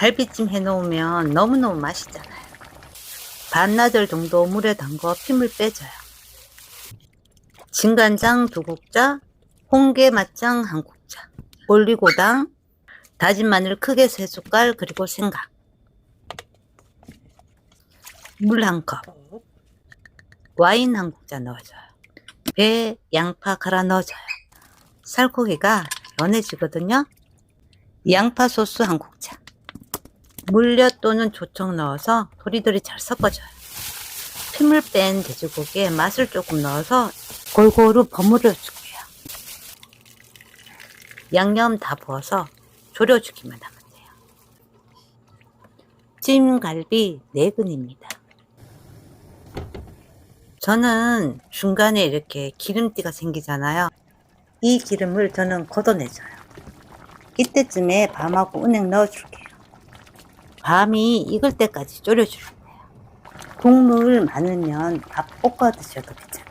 갈비찜 해놓으면 너무너무 맛있잖아요. 반나절 정도 물에 담궈 핏물 빼줘요. 진간장 두 국자, 홍게 맛장 한 국자, 올리고당, 다진 마늘 크게 세 숟갈, 그리고 생강. 물 한 컵, 와인 한 국자 넣어줘요. 배, 양파 갈아 넣어줘요. 살코기가 연해지거든요. 양파 소스 한 국자. 물엿 또는 조청 넣어서 도리도리 잘 섞어줘요. 핏물 뺀 돼지고기에 맛을 조금 넣어서 골고루 버무려 줄게요. 양념 다 부어서 졸여주기만 하면 돼요. 찜갈비 4근입니다. 저는 중간에 이렇게 기름띠가 생기잖아요. 이 기름을 저는 걷어내줘요. 이때쯤에 밤하고 은행 넣어줄게요. 밤이 익을 때까지 졸여주면 돼요. 국물 많으면 밥 볶아 드셔도 괜찮아요.